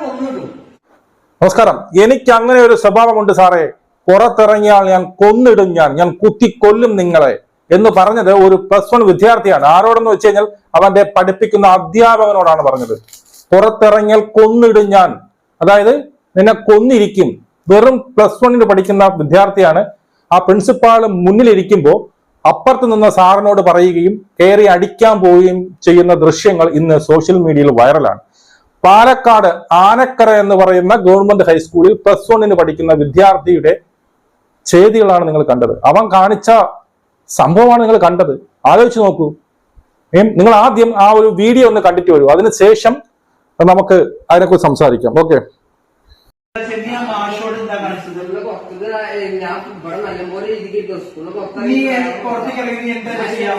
കൊന്നിടും നമസ്കാരം. എനിക്ക് അങ്ങനെ ഒരു സ്വഭാവമുണ്ട് സാറേ. പുറത്തിറങ്ങിയാൽ ഞാൻ കൊന്നിടും ഞാൻ. ഞാൻ കുത്തിക്കൊല്ലും നിങ്ങളെ എന്ന് പറഞ്ഞത് ഒരു പ്ലസ് വൺ വിദ്യാർത്ഥിയാണ്. ആരോടെന്ന് വെച്ച് കഴിഞ്ഞാൽ അവന്റെ പഠിപ്പിക്കുന്ന അധ്യാപകനോടാണ് പറഞ്ഞത്. പുറത്തിറങ്ങിയാൽ കൊന്നിടും ഞാൻ. അതായത് നിന്നെ കൊന്നിരിക്കും. വെറും പ്ലസ് വണ്ണിന് പഠിക്കുന്ന വിദ്യാർത്ഥിയാണ്. ആ പ്രിൻസിപ്പാൾ മുന്നിലിരിക്കുമ്പോൾ അപ്പുറത്ത് നിന്ന് സാറിനോട് പറയുകയും കയറി അടിക്കാൻ പോവുകയും ചെയ്യുന്ന ദൃശ്യങ്ങൾ ഇന്ന് സോഷ്യൽ മീഡിയയിൽ വൈറലാണ്. പാലക്കാട് ആനക്കര എന്ന് പറയുന്ന ഗവൺമെന്റ് ഹൈസ്കൂളിൽ പ്ലസ് വണ്ണിന് പഠിക്കുന്ന വിദ്യാർത്ഥിയുടെ ചെയ്തികളാണ് നിങ്ങൾ കണ്ടത്. അവൻ കാണിച്ച സംഭവമാണ് നിങ്ങൾ കണ്ടത്. ആലോചിച്ച് നോക്കൂ. നിങ്ങൾ ആദ്യം ആ ഒരു വീഡിയോ ഒന്ന് കണ്ടിട്ട് വരൂ. അതിനുശേഷം നമുക്ക് അതിനെക്കുറിച്ച് സംസാരിക്കാം. ഓക്കെ ശരി, ഞാൻ മാഷോട് എന്താ കാണിച്ചത് സ്കൂളിന് പുറത്ത് ഞാൻ ഇവിടെ നല്ലപോലെ ഇരിക്കും സ്കൂളിന് നീ പുറത്തേക്ക് ഇറങ്ങി നീ എന്താ ചെയ്യാ?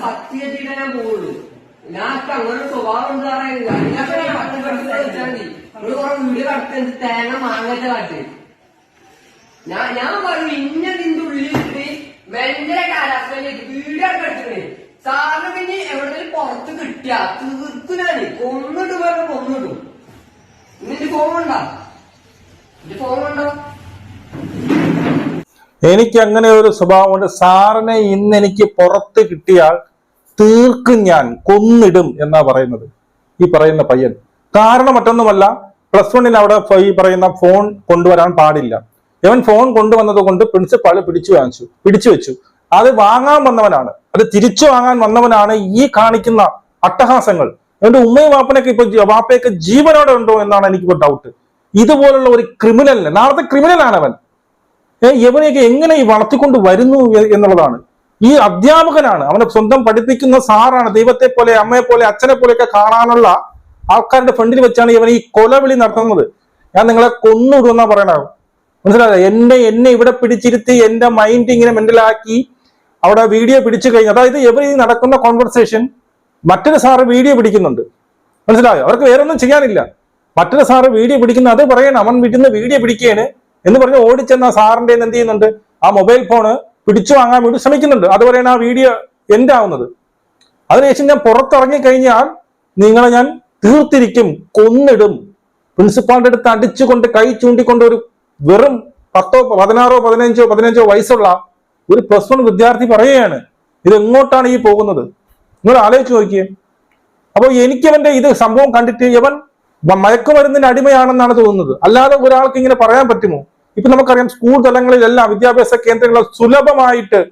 സത്യ ചെയ്താൽ ഞാൻ പോകുള്ളൂ ഞാൻ അങ്ങനെ സ്വഭാവം ഉണ്ട് പറയാനില്ല ഞാൻ പത്ത് പഠിച്ച് കളിച്ചാൽ മതി ഒരു കുറെ വീട് കടത്തി തേങ്ങ മാങ്ങച്ച കാട്ട്. ഞാൻ ഞാൻ പറയും ഇന്ന നിന്റെ ഉള്ളിലിട്ട് ഭയങ്കര കാലാവസ്ഥയിലേക്ക് വീടാണ് കെടുത്തത് സാറിന് പിന്നെ എവിടെയും പുറത്ത് കിട്ടിയ തീർക്കുനാണ് കൊന്നിട്ട് പറഞ്ഞ കൊന്നിട്ടു നിന്റെ ഫോൺ ഉണ്ടോ എനിക്ക് അങ്ങനെ ഒരു സ്വഭാവമുണ്ട് സാറിനെ ഇന്ന് എനിക്ക് പുറത്ത് കിട്ടിയാൽ തീർക്കും ഞാൻ കൊന്നിടും എന്നാ പറയുന്നത് ഈ പറയുന്ന പയ്യൻ. കാരണം മറ്റൊന്നുമല്ല പ്ലസ് വണ്ണിൽ അവിടെ ഈ പറയുന്ന ഫോൺ കൊണ്ടുവരാൻ പാടില്ല. ഇവൻ ഫോൺ കൊണ്ടുവന്നത് കൊണ്ട് പ്രിൻസിപ്പാൾ പിടിച്ചു വാങ്ങിച്ചു പിടിച്ചു വെച്ചു. അത് വാങ്ങാൻ വന്നവനാണ്. അത് തിരിച്ചു വാങ്ങാൻ വന്നവനാണ് ഈ കാണിക്കുന്ന അട്ടഹാസങ്ങൾ. എന്റെ ഉമ്മയും വാപ്പനൊക്കെ ഇപ്പൊ വാപ്പയൊക്കെ ജീവനോടെ ഉണ്ടോ എന്നാണ് എനിക്കിപ്പോ ഡൗട്ട് ഇതുപോലുള്ള ഒരു ക്രിമിനലിനെ നാളത്തെ ക്രിമിനലാണ് അവൻ ഇവനെയൊക്കെ എങ്ങനെ ഈ വളർത്തിക്കൊണ്ട് വരുന്നു എന്നുള്ളതാണ്. ഈ അധ്യാപകനാണ് അവനെ സ്വന്തം പഠിപ്പിക്കുന്ന സാറാണ് ദൈവത്തെ പോലെ അമ്മയെ പോലെ അച്ഛനെ പോലെയൊക്കെ കാണാനുള്ള ആൾക്കാരുടെ ഫ്രണ്ടിൽ വെച്ചാണ് ഇവൻ ഈ കൊലവിളി നടത്തുന്നത്. ഞാൻ നിങ്ങളെ കൊന്നിടുമെന്നാ പറയണത്. മനസ്സിലായോ? എന്നെ എന്നെ ഇവിടെ പിടിച്ചിരുത്തി എന്റെ മൈൻഡ് ഇങ്ങനെ മെന്റലാക്കി അവിടെ വീഡിയോ പിടിച്ചു കഴിഞ്ഞു. അതായത് ഇവർ ഈ നടക്കുന്ന കോൺവെർസേഷൻ മറ്റൊരു സാറ് വീഡിയോ പിടിക്കുന്നുണ്ട്. മനസ്സിലായോ? അവർക്ക് വേറെ ഒന്നും ചെയ്യാനില്ല. മറ്റൊരു സാറ് വീഡിയോ പിടിക്കുന്ന അത് പറയണം. അവൻ വീട്ടിൽ വീഡിയോ പിടിക്കുകയാണ് എന്ന് പറഞ്ഞ് ഓടിച്ചെന്ന സാറിന്റെ എന്ത് ചെയ്യുന്നുണ്ട്? ആ മൊബൈൽ ഫോണ് പിടിച്ചു വാങ്ങാൻ വേണ്ടി ശ്രമിക്കുന്നുണ്ട്. അതുവരെയാണ് ആ വീഡിയോ എൻഡ് ആവുന്നത്. അതിനുശേഷം ഞാൻ പുറത്തിറങ്ങി കഴിഞ്ഞാൽ നിങ്ങളെ ഞാൻ തീർത്തിരിക്കും കൊന്നിടും. പ്രിൻസിപ്പാളിന്റെ അടുത്ത് അടിച്ചുകൊണ്ട് കൈ ചൂണ്ടിക്കൊണ്ട് ഒരു വെറും പത്തോ പതിനാറോ പതിനഞ്ചോ പതിനഞ്ചോ വയസ്സുള്ള ഒരു പ്ലസ് വൺ വിദ്യാർത്ഥി പറയുകയാണ് ഇത് എങ്ങോട്ടാണ് ഈ പോകുന്നത്? നിങ്ങൾ ആലോചിച്ച് നോക്കിയേ. അപ്പോൾ എനിക്ക് അവന്റെ ഇത് സംഭവം കണ്ടിട്ട് ഇവൻ മ- മയക്കുമരുന്നിന് അടിമയാണെന്നാണ് തോന്നുന്നത്. അല്ലാതെ ഒരാൾക്ക് ഇങ്ങനെ പറയാൻ പറ്റുമോ? ഇപ്പൊ നമുക്കറിയാം സ്കൂൾ തലങ്ങളിലെല്ലാം വിദ്യാഭ്യാസ കേന്ദ്രങ്ങളിൽ സുലഭമായിട്ട്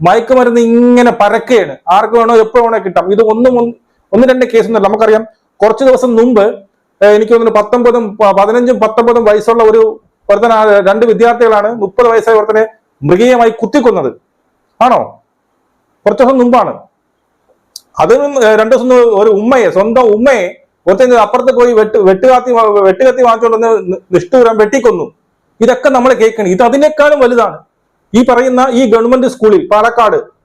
മയക്കുമരുന്ന് ഇങ്ങനെ പരക്കുകയാണ്. ആർക്ക് വേണോ എപ്പോ വേണോ കിട്ടാം. ഇത് ഒന്നും ഒന്ന് രണ്ട് കേസൊന്നുമല്ല. നമുക്കറിയാം കുറച്ച് ദിവസം മുമ്പ് എനിക്ക് തോന്നുന്നു പത്തൊമ്പതും പതിനഞ്ചും പത്തൊമ്പതും വയസ്സുള്ള ഒരു ഒരുത്തന രണ്ട് വിദ്യാർത്ഥികളാണ് മുപ്പത് വയസ്സായ ഒരുത്തനെ മൃഗീയമായി കുത്തിക്കൊന്നത്. ആണോ? കുറച്ച് ദിവസം മുമ്പാണ്. ഏഹ്, രണ്ടു ദിവസം ഒരു ഉമ്മയെ സ്വന്തം ഉമ്മയെ ഒരുത്തൻ അപ്പുറത്ത് പോയി വെട്ട് വെട്ടുകാത്തി വെട്ടുകത്തി വാങ്ങിച്ചുകൊണ്ടുവന്ന് നിഷ്ഠൂരം വെട്ടിക്കൊന്നു. ഇതൊക്കെ നമ്മൾ കേൾക്കണം. ഇത് അതിനേക്കാളും വലുതാണ്. ഈ പറയുന്ന ഈ ഗവൺമെന്റ് സ്കൂളിൽ പാലക്കാട്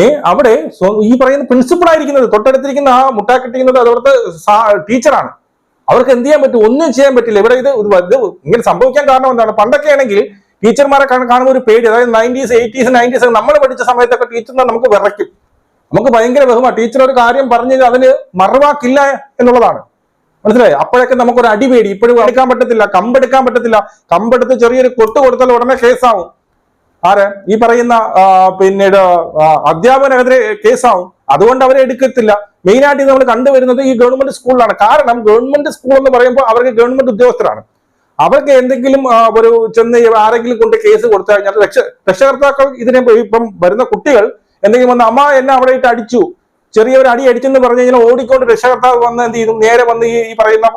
ഏ അവിടെ ഈ പറയുന്ന പ്രിൻസിപ്പൾ ആയിരിക്കുന്നത് തൊട്ടടുത്തിരിക്കുന്ന ആ മുട്ടാക്കിട്ടിരിക്കുന്നത് അതവിടുത്തെ ടീച്ചറാണ്. അവർക്ക് എന്ത് ചെയ്യാൻ പറ്റും? ഒന്നും ചെയ്യാൻ പറ്റില്ല. ഇവിടെ ഇത് ഇങ്ങനെ സംഭവിക്കാൻ കാരണം എന്താണ്? പണ്ടൊക്കെ ആണെങ്കിൽ ടീച്ചർമാരെ കാണ- കാണുമ്പോൾ ഒരു പേടി. അതായത് നയന്റീസ് എയ്റ്റീസ് നയന്റീസ് നമ്മൾ പഠിച്ച സമയത്തൊക്കെ ടീച്ചർമാർ നമുക്ക് വിറയ്ക്കും. നമുക്ക് ഭയങ്കര ബഹുമാ. ടീച്ചർ ഒരു കാര്യം പറഞ്ഞു അതിന് മറവാക്കില്ല എന്നുള്ളതാണ്. മനസ്സിലായി? അപ്പോഴൊക്കെ നമുക്കൊരു അടി പേടി. ഇപ്പോഴും എടുക്കാൻ പറ്റത്തില്ല കമ്പെടുക്കാൻ പറ്റത്തില്ല. കമ്പെടുത്ത് ചെറിയൊരു കൊട്ട് കൊടുത്താൽ ഉടനെ കേസാവും. ആര്? ഈ പറയുന്ന പിന്നീട് അധ്യാപകനെതിരെ കേസാവും. അതുകൊണ്ട് അവരെ എടുക്കത്തില്ല. മെയിൻ ആയിട്ട് നമ്മൾ കണ്ടുവരുന്നത് ഈ ഗവൺമെന്റ് സ്കൂളിലാണ്. കാരണം ഗവൺമെന്റ് സ്കൂൾ എന്ന് പറയുമ്പോൾ അവർക്ക് ഗവൺമെന്റ് ഉദ്യോഗസ്ഥരാണ്. അവർക്ക് എന്തെങ്കിലും ഒരു ചെന്ന് ആരെങ്കിലും കൊണ്ട് കേസ് കൊടുത്തു കഴിഞ്ഞാൽ രക്ഷ രക്ഷകർത്താക്കൾ ഇതിനെ ഇപ്പം വരുന്ന കുട്ടികൾ എന്തെങ്കിലും വന്ന് അമ്മ എന്നെ അവിടെ ഇട്ട് അടിച്ചു. ചെറിയൊരു അടി അടിച്ചെന്ന് പറഞ്ഞു കഴിഞ്ഞാൽ ഓടിക്കൊണ്ട് രക്ഷകർത്താവ് വന്ന് എന്ത് ചെയ്തു? നേരെ വന്ന് ഈ പറയുന്ന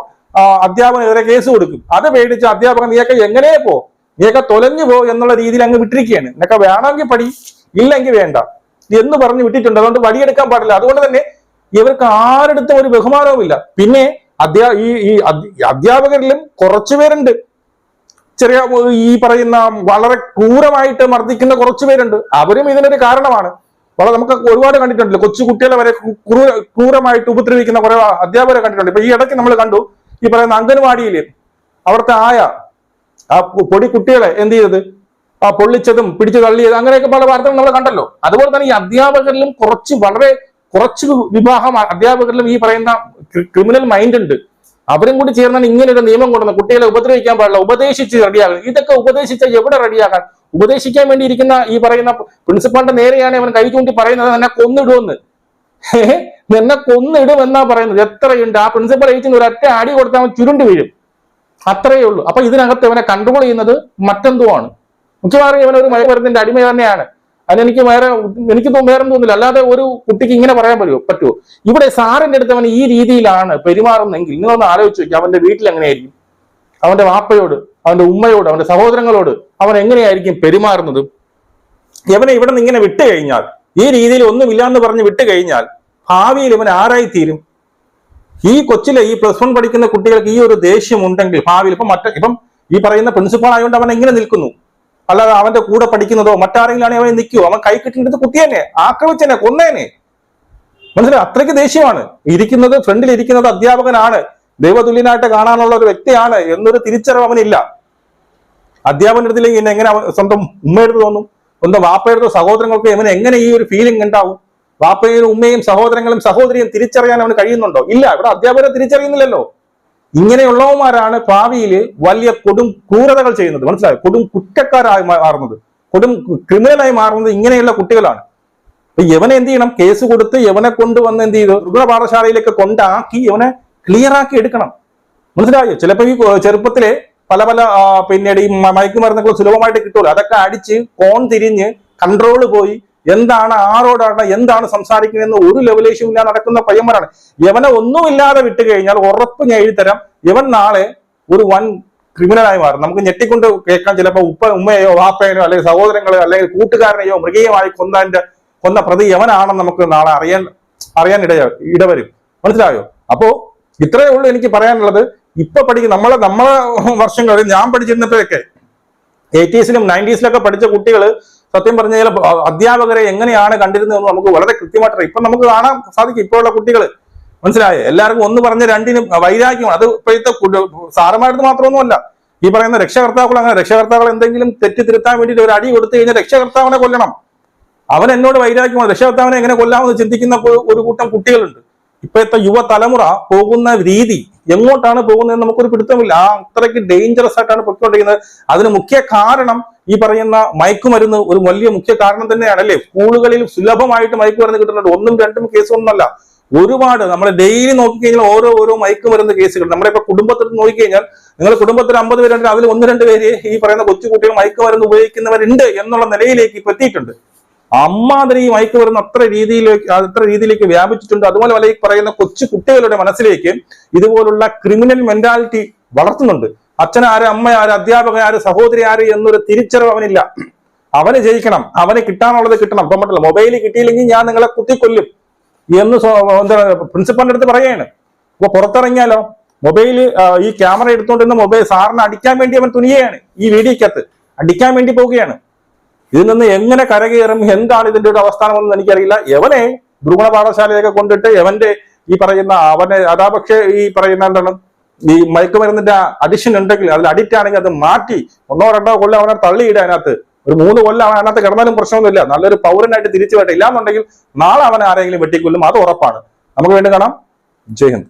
അധ്യാപകനെതിരെ കേസ് കൊടുക്കും. അത് പേടിച്ച് അധ്യാപകൻ നീയൊക്കെ എങ്ങനെ പോ? നീയൊക്കെ തൊലഞ്ഞു പോ എന്നുള്ള രീതിയിൽ അങ്ങ് വിട്ടിരിക്കുകയാണ്. നിനക്ക് വേണമെങ്കിൽ പടി ഇല്ലെങ്കിൽ വേണ്ട. എന്ന് പറഞ്ഞ് വിട്ടിട്ടുണ്ട്. അതുകൊണ്ട് വടിയെടുക്കാൻ പാടില്ല. അതുകൊണ്ട് തന്നെ ഇവർക്ക് ആരെടുത്തും ഒരു ബഹുമാനവുമില്ല. പിന്നെ അധ്യാ ഈ ഈ അധ്യാപകരിലും കുറച്ചുപേരുണ്ട് ചെറിയ ഈ പറയുന്ന വളരെ ക്രൂരമായിട്ട് മർദ്ദിക്കുന്ന കുറച്ചുപേരുണ്ട് അവരും ഇതിനൊരു കാരണമാണ്. വളരെ നമുക്ക് ഒരുപാട് കണ്ടിട്ടുണ്ടല്ലോ. കൊച്ചു കുട്ടികളെ വരെ ക്രൂര ക്രൂരമായിട്ട് ഉപദ്രവിക്കുന്ന കുറെ അധ്യാപകരെ കണ്ടിട്ടുണ്ട്. ഇപ്പൊ ഈ ഇടയ്ക്ക് നമ്മൾ കണ്ടു ഈ പറയുന്ന അംഗൻവാടിയിൽ അവിടുത്തെ ആയ ആ പൊടി കുട്ടികളെ എന്ത് ചെയ്തത്? ആ പൊള്ളിച്ചതും പിടിച്ചു തള്ളിയത് അങ്ങനെയൊക്കെ പല വാർത്തകൾ നമ്മൾ കണ്ടല്ലോ. അതുപോലെ തന്നെ ഈ അധ്യാപകരിലും കുറച്ച് വളരെ കുറച്ച് വിഭാഗം അധ്യാപകരിലും ഈ പറയുന്ന ക്രിമിനൽ മൈൻഡ് ഉണ്ട്. അവരും കൂടി ചേർന്നാണ് ഇങ്ങനെ ഒരു നിയമം കൊണ്ടുവന്നത്. കുട്ടികളെ ഉപദ്രവിക്കാൻ പാടില്ല ഉപദേശിച്ച് റെഡിയാകും ഇതൊക്കെ ഉപദേശിച്ച എവിടെ റെഡിയാക്കാൻ ഉപദേശിക്കാൻ വേണ്ടി ഇരിക്കുന്ന ഈ പറയുന്ന പ്രിൻസിപ്പാളിന്റെ നേരെയാണ് അവൻ കൈ ചൂണ്ടി പറയുന്നത് എന്നെ കൊന്നിടുമെന്ന് നിന്നെ കൊന്നിടും എന്നാ പറയുന്നത്. എത്രയുണ്ട്? ആ പ്രിൻസിപ്പൾ ഏച്ചിന് ഒരു ഒറ്റ അടി കൊടുത്താൽ അവൻ ചുരുണ്ട് വീഴും. അത്രയേ ഉള്ളൂ. അപ്പൊ ഇതിനകത്ത് ഇവനെ കൺട്രോൾ ചെയ്യുന്നത് മറ്റെന്തോ ആണ് മിക്കവാറും ഇവൻ ഒരു മയക്കുമരുന്നിന്റെ അടിമ തന്നെയാണ്. അതിനെനിക്ക് വേറെ എനിക്ക് വേറെ തോന്നില്ല അല്ലാതെ ഒരു കുട്ടിക്ക് ഇങ്ങനെ പറയാൻ പറ്റുമോ പറ്റുമോ ഇവിടെ സാറിന്റെ അടുത്ത് അവൻ ഈ രീതിയിലാണ് പെരുമാറുന്നെങ്കിൽ നിങ്ങളൊന്ന് ആലോചിച്ച് നോക്കി അവന്റെ വീട്ടിൽ എങ്ങനെയായിരിക്കും അവന്റെ വാപ്പയോട് അവന്റെ ഉമ്മയോട് അവന്റെ സഹോദരങ്ങളോട് അവൻ എങ്ങനെയായിരിക്കും പെരുമാറുന്നത്? ഇവനെ ഇവിടെ നിന്ന് ഇങ്ങനെ വിട്ട് കഴിഞ്ഞാൽ ഈ രീതിയിൽ ഒന്നുമില്ല എന്ന് പറഞ്ഞ് വിട്ട് കഴിഞ്ഞാൽ ഭാവിയിൽ ഇവൻ ആരായിത്തീരും? ഈ കൊച്ചിലെ ഈ പ്ലസ് വൺ പഠിക്കുന്ന കുട്ടികൾക്ക് ഈ ഒരു ദേഷ്യം ഉണ്ടെങ്കിൽ ഭാവിയിൽ ഇപ്പം മറ്റ ഇപ്പം ഈ പറയുന്ന പ്രിൻസിപ്പാൾ ആയതുകൊണ്ട് അവൻ എങ്ങനെ നിൽക്കുന്നു? അല്ലാതെ അവന്റെ കൂടെ പഠിക്കുന്നതോ മറ്റാരെങ്കിലും അവൻ നിൽക്കുവോ അവൻ കൈ കിട്ടുന്നത് കുട്ടിയെന്നെ ആക്രമിച്ചേനെ കൊന്നേനെ. മനസ്സിലായി? അത്രയ്ക്ക് ദേഷ്യമാണ്. ഇരിക്കുന്നത് ഫ്രണ്ടിൽ ഇരിക്കുന്നത് അധ്യാപകനാണ്. ദൈവതുല്യനായിട്ട് കാണാനുള്ള ഒരു വ്യക്തിയാണ് എന്നൊരു തിരിച്ചറിവ് അവനില്ല. അധ്യാപന എടുത്തില്ലെങ്കിൽ എന്നെ എങ്ങനെ സ്വന്തം ഉമ്മയെടുത്ത് തോന്നും? സ്വന്തം വാപ്പയെടുത്തോ സഹോദരങ്ങൾക്ക് ഇവന് എങ്ങനെ ഈ ഒരു ഫീലിംഗ് ഉണ്ടാവും? വാപ്പയും ഉമ്മയും സഹോദരങ്ങളും സഹോദരിയും തിരിച്ചറിയാൻ അവന് കഴിയുന്നുണ്ടോ? ഇല്ല ഇവിടെ അധ്യാപകരെ തിരിച്ചറിയുന്നില്ലല്ലോ. ഇങ്ങനെയുള്ളവന്മാരാണ് ഭാവിയിൽ വലിയ കൊടും ക്രൂരതകൾ ചെയ്യുന്നത്. മനസ്സിലായോ? കൊടും കുറ്റക്കാരായി മാറുന്നത്. കൊടും ക്രിമിനലായി മാറുന്നത് ഇങ്ങനെയുള്ള കുട്ടികളാണ്. അപ്പൊ ഇവനെ എന്ത് ചെയ്യണം? കേസ് കൊടുത്ത് യവനെ കൊണ്ടുവന്ന് എന്ത് ചെയ്തു? ദുർഗ പാഠശാലയിലേക്ക് കൊണ്ടാക്കി ഇവനെ ക്ലിയർ ആക്കി എടുക്കണം. മനസ്സിലായോ? ചിലപ്പോൾ ഈ ചെറുപ്പത്തിലെ പല പല പിന്നെ പിന്നീട് ഈ മയക്കുമരുന്നുകൾ സുലഭമായിട്ട് കിട്ടുമല്ലോ അതൊക്കെ അടിച്ച് കോൺ തിരിഞ്ഞ് കൺട്രോൾ പോയി എന്താണ് ആരോടാണ് എന്താണ് സംസാരിക്കുന്നതെന്ന് ഒരു ലെവലേഷൻ ഇല്ലാതെ നടക്കുന്ന പയ്യന്മാരാണ്. യവനെ ഒന്നുമില്ലാതെ വിട്ടു കഴിഞ്ഞാൽ ഉറപ്പ് ഞാൻ എഴുതരാം യവൻ നാളെ ഒരു വൻ ക്രിമിനലായി മാറും. നമുക്ക് ഞെട്ടിക്കൊണ്ട് കേൾക്കാൻ ചിലപ്പോൾ ഉപ്പ ഉമ്മയോ വാപ്പയനോ അല്ലെങ്കിൽ സഹോദരങ്ങളെയോ അല്ലെങ്കിൽ കൂട്ടുകാരനെയോ മൃഗീയമായി കൊന്നതിന്റെ കൊന്ന പ്രതി യവനാണെന്ന് നമുക്ക് നാളെ അറിയാൻ അറിയാൻ ഇടയ ഇടവരും. മനസ്സിലായോ? അപ്പോ ഇത്രയേ ഉള്ളൂ എനിക്ക് പറയാനുള്ളത്. ഇപ്പൊ പഠിക്കും നമ്മളെ നമ്മളെ വർഷങ്ങളിൽ ഞാൻ പഠിച്ചിരുന്നപ്പോഴൊക്കെ എയ്റ്റീസിലും നയന്റീസിലൊക്കെ പഠിച്ച കുട്ടികൾ സത്യം പറഞ്ഞു കഴിഞ്ഞാൽ അധ്യാപകരെ എങ്ങനെയാണ് കണ്ടിരുന്നതെന്ന് നമുക്ക് വളരെ കൃത്യമായിട്ട് ഇപ്പൊ നമുക്ക് കാണാൻ സാധിക്കും ഇപ്പോഴുള്ള കുട്ടികൾ മനസ്സിലായോ? എല്ലാവർക്കും ഒന്ന് പറഞ്ഞ രണ്ടിനും വൈരാഗ്യം അത് ഇപ്പോഴത്തെ സാറന്മാരുടെ മാത്രമൊന്നുമല്ല. ഈ പറയുന്ന രക്ഷകർത്താക്കൾ അങ്ങനെ രക്ഷകർത്താക്കൾ എന്തെങ്കിലും തെറ്റ് തിരുത്താൻ വേണ്ടിയിട്ട് ഒരു അടി കൊടുത്തു കഴിഞ്ഞാൽ രക്ഷകർത്താവിനെ കൊല്ലണം. അവൻ എന്നോട് വൈരാഗ്യമാണ്. രക്ഷകർത്താവിനെ എങ്ങനെ കൊല്ലാമെന്ന് ചിന്തിക്കുന്ന ഒരു കൂട്ടം കുട്ടികളുണ്ട്. ഇപ്പോഴത്തെ യുവതലമുറ പോകുന്ന രീതി എങ്ങോട്ടാണ് പോകുന്നതെന്ന് നമുക്കൊരു പിടുത്തമില്ല. ആ അത്രയ്ക്ക് ഡേഞ്ചറസ് ആയിട്ടാണ് പൊയ്ക്കൊണ്ടിരിക്കുന്നത്. അതിന് മുഖ്യ കാരണം ഈ പറയുന്ന മയക്കുമരുന്ന് ഒരു വലിയ മുഖ്യ കാരണം തന്നെയാണ് അല്ലേ സ്കൂളുകളിൽ സുലഭമായിട്ട് മയക്കുമരുന്ന് കിട്ടുന്നുണ്ട്. ഒന്നും രണ്ടും കേസൊന്നുമല്ല ഒരുപാട് നമ്മൾ ഡെയിലി നോക്കിക്കഴിഞ്ഞാൽ ഓരോ ഓരോ മയക്കുമരുന്ന് കേസുകൾ. നമ്മുടെ ഇപ്പൊ കുടുംബത്തിൽ നോക്കിക്കഴിഞ്ഞാൽ നിങ്ങൾ കുടുംബത്തിൽ അമ്പത് പേരുണ്ട്. അതിൽ ഒന്ന് രണ്ട് പേര് ഈ പറയുന്ന കൊച്ചുകുട്ടികൾ മയക്കുമരുന്ന് ഉപയോഗിക്കുന്നവരുണ്ട് എന്നുള്ള നിലയിലേക്ക് ഇപ്പൊ എത്തിയിട്ടുണ്ട്. അമ്മാതിരി ഈ മയക്കുമരുന്ന് അത്ര രീതിയിലേക്ക് അത്ര രീതിയിലേക്ക് വ്യാപിച്ചിട്ടുണ്ട്. അതുപോലെ വല്ല ഈ പറയുന്ന കൊച്ചു കുട്ടികളുടെ മനസ്സിലേക്ക് ഇതുപോലുള്ള ക്രിമിനൽ മെന്റാലിറ്റി വളർത്തുന്നുണ്ട്. അച്ഛനാര് അമ്മയാര് അമ്മ ആര് സഹോദരി ആര് എന്നൊരു തിരിച്ചറിവ് അവനില്ല. അവന് ജയിക്കണം അവന് കിട്ടാനുള്ളത് കിട്ടണം. ഇപ്പം പറ്റില്ല മൊബൈൽ കിട്ടിയില്ലെങ്കിൽ ഞാൻ നിങ്ങളെ കുത്തിക്കൊല്ലും എന്ന് എന്താ പ്രിൻസിപ്പലിന്റെ അടുത്ത് പറയാണ് അപ്പൊ പുറത്തിറങ്ങിയാലോ? മൊബൈൽ ഈ ക്യാമറ എടുത്തുകൊണ്ടിരുന്ന മൊബൈൽ സാറിന് അടിക്കാൻ വേണ്ടി അവൻ തുനിയാണ് ഈ വീഡിയോക്കകത്ത് അടിക്കാൻ വേണ്ടി പോവുകയാണ്. ഇതിൽ നിന്ന് എങ്ങനെ കരകയറും? എന്താണ് ഇതിന്റെ ഒരു അവസ്ഥാനമെന്ന് എനിക്കറിയില്ല. എവനെ ദ്രുഗുണ പാഠശാലയൊക്കെ കൊണ്ടിട്ട് എവന്റെ ഈ പറയുന്ന അവനെ അതാ പക്ഷേ ഈ പറയുന്ന എന്താണ്? ഈ മയക്കുമരുന്നിന്റെ അഡിഷൻ ഉണ്ടെങ്കിൽ അതിൽ അഡിക്റ്റ് ആണെങ്കിൽ അത് മാറ്റി ഒന്നോ രണ്ടോ കൊല്ലം അവനെ തള്ളിയിടുക അതിനകത്ത്. ഒരു മൂന്ന് കൊല്ലം അവൻ അതിനകത്ത് കിടന്നാലും പ്രശ്നമൊന്നുമില്ല. നല്ലൊരു പൗരനായിട്ട് തിരിച്ചു വരട്ടെ. ഇല്ലാന്നുണ്ടെങ്കിൽ നാളെ അവൻ ആരെങ്കിലും വെട്ടിക്കൊല്ലും. അത് ഉറപ്പാണ്. നമുക്ക് വേണ്ടി കാണാം. ജയ് ഹിന്ദ്.